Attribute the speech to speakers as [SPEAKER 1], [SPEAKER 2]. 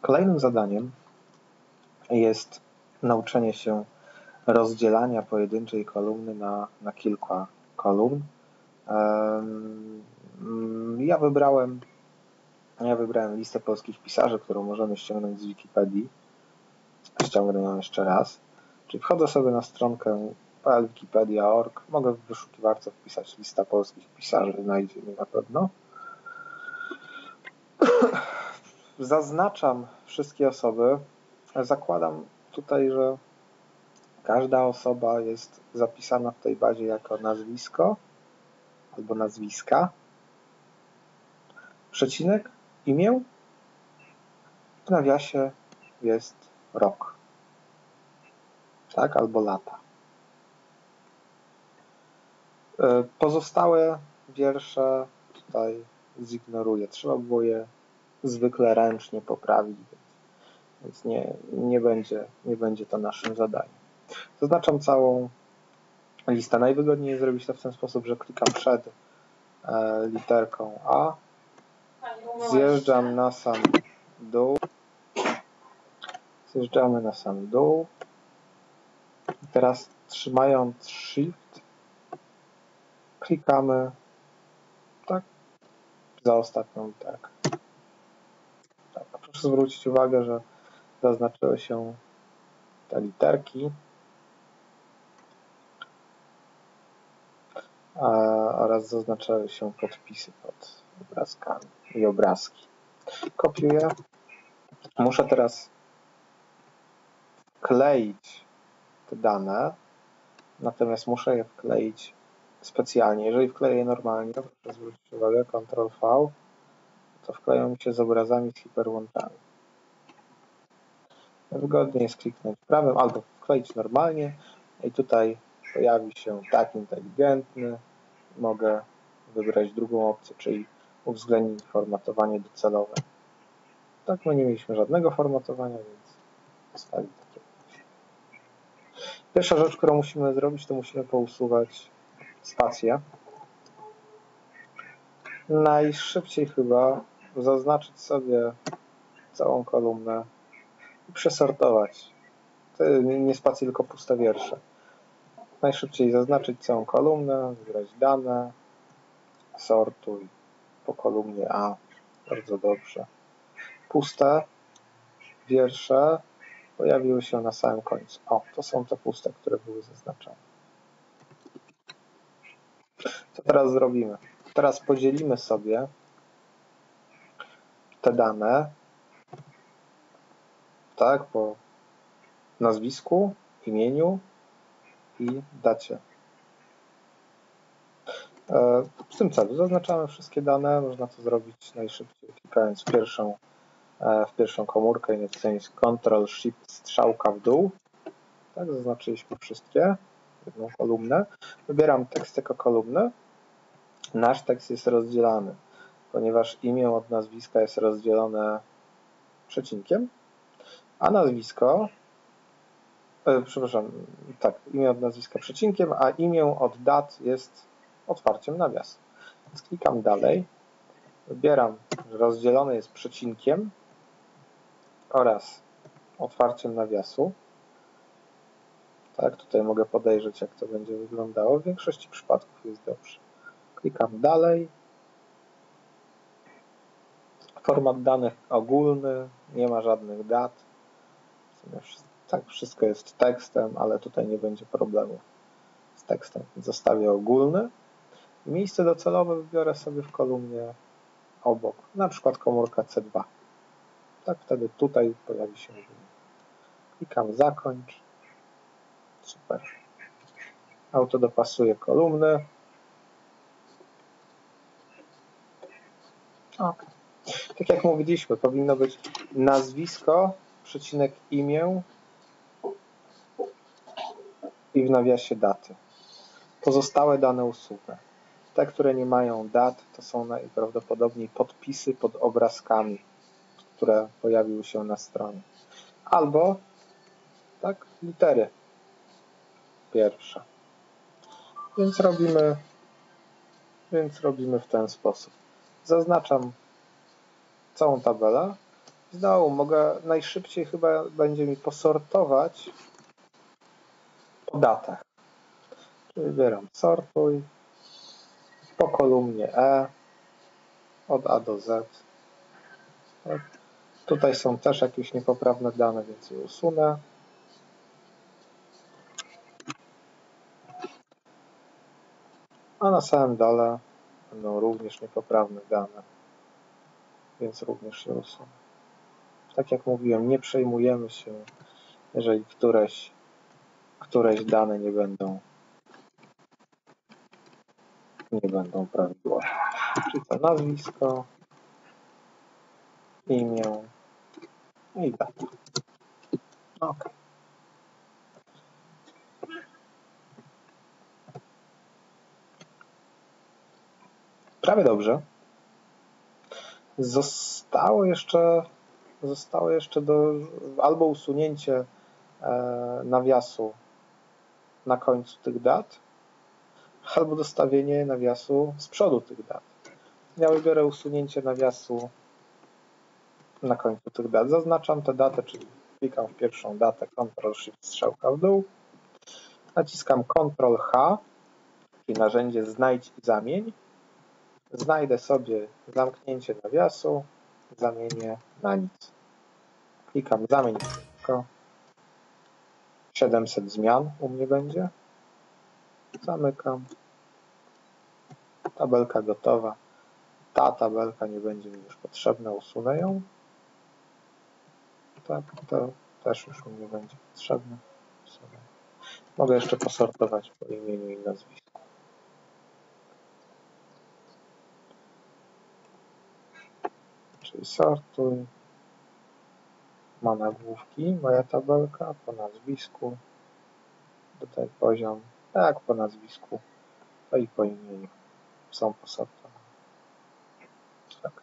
[SPEAKER 1] Kolejnym zadaniem jest nauczenie się rozdzielania pojedynczej kolumny na, na kilka kolumn. Ja wybrałem, ja wybrałem listę polskich pisarzy, którą możemy ściągnąć z Wikipedii. Ściągnę ją jeszcze raz. Czyli wchodzę sobie na stronkę wikipedia.org. Mogę w wyszukiwarce wpisać lista polskich pisarzy, znajdzie mnie na pewno. Zaznaczam wszystkie osoby. Zakładam tutaj, że każda osoba jest zapisana w tej bazie jako nazwisko albo nazwiska, przecinek, imię, w nawiasie jest rok, tak, albo lata. E, pozostałe wiersze tutaj zignoruję. Trzeba było je zwykle ręcznie poprawić, więc nie, nie, będzie, nie będzie to naszym zadaniem. Zaznaczam całą listę. Najwygodniej zrobić to w ten sposób, że klikam przed e, literką A, zjeżdżam na sam dół, zjeżdżamy na sam dół. I teraz trzymając Shift klikamy tak za ostatnią literkę. Proszę zwrócić uwagę, że zaznaczyły się te literki oraz zaznaczały się podpisy pod obrazkami i obrazki. Kopiuję. Muszę teraz kleić te dane, natomiast muszę je wkleić specjalnie. Jeżeli wkleję normalnie, proszę zwrócić uwagę, Ctrl V, to wkleją mi się z obrazami z hiperłączami. Wygodnie jest kliknąć prawym albo wkleić normalnie i tutaj pojawi się tak inteligentny. Mogę wybrać drugą opcję, czyli uwzględnić formatowanie docelowe. Tak, my nie mieliśmy żadnego formatowania, więc zostawić takie. Pierwsza rzecz, którą musimy zrobić, to musimy pousuwać spację. Najszybciej chyba zaznaczyć sobie całą kolumnę i przesortować. Nie spację, tylko puste wiersze. Najszybciej zaznaczyć całą kolumnę, wybrać dane, sortuj po kolumnie A. Bardzo dobrze. Puste wiersze pojawiły się na samym końcu. O, to są te puste, które były zaznaczone. Co teraz zrobimy? Teraz podzielimy sobie te dane tak, po nazwisku, imieniu i dacie. E, w tym celu zaznaczamy wszystkie dane. Można to zrobić najszybciej klikając w pierwszą, e, w pierwszą komórkę i nacisnąć Ctrl Shift strzałka w dół. Tak, zaznaczyliśmy wszystkie, jedną kolumnę. Wybieram tekst jako kolumnę Nasz tekst jest rozdzielany, ponieważ imię od nazwiska jest rozdzielone przecinkiem, a nazwisko, e, przepraszam, tak, imię od nazwiska przecinkiem, a imię od dat jest otwarciem nawiasu. Więc klikam dalej, wybieram, że rozdzielone jest przecinkiem oraz otwarciem nawiasu. Tak, tutaj mogę podejrzeć, jak to będzie wyglądało. W większości przypadków jest dobrze. Klikam dalej. Format danych ogólny, nie ma żadnych dat. Tak, wszystko jest tekstem, ale tutaj nie będzie problemu z tekstem. Zostawię ogólny. Miejsce docelowe wybiorę sobie w kolumnie obok, na przykład komórka C2. Tak, wtedy tutaj pojawi się. Klikam zakończ. Super. Auto dopasuje kolumny. Ok. Tak jak mówiliśmy, powinno być nazwisko, przecinek imię i w nawiasie daty. Pozostałe dane usuwę. Te, które nie mają dat, to są najprawdopodobniej podpisy pod obrazkami, które pojawiły się na stronie. Albo tak, litery pierwsze. Więc robimy, więc robimy w ten sposób. Zaznaczam całą tabelę Znowu mogę najszybciej chyba będzie mi posortować po datach. Czyli wybieram sortuj po kolumnie E od A do Z. Tak. Tutaj są też jakieś niepoprawne dane, więc je usunę. A na samym dole będą również niepoprawne dane, więc również je usunę. Tak jak mówiłem, nie przejmujemy się, jeżeli któreś, któreś dane nie będą nie będą prawidłowe. Czyli to nazwisko, imię i data. OK. Prawie dobrze. Zostało jeszcze, zostało jeszcze do, albo usunięcie e, nawiasu na końcu tych dat, albo dostawienie nawiasu z przodu tych dat. Ja wybiorę usunięcie nawiasu na końcu tych dat. Zaznaczam tę datę, czyli klikam w pierwszą datę, Ctrl Shift strzałka w dół. Naciskam Ctrl H, czyli narzędzie znajdź i zamień. Znajdę sobie zamknięcie nawiasu, zamienię na nic. Klikam zamień wszystko. 700 zmian u mnie będzie. Zamykam. Tabelka gotowa. Ta tabelka nie będzie mi już potrzebna, usunę ją. Tak, to też już u mnie będzie potrzebne. Mogę jeszcze posortować po imieniu i nazwisku. Sortuj. Ma nagłówki, moja tabelka po nazwisku. Tutaj poziom tak, po nazwisku, no i po imieniu są posortowane. Ok.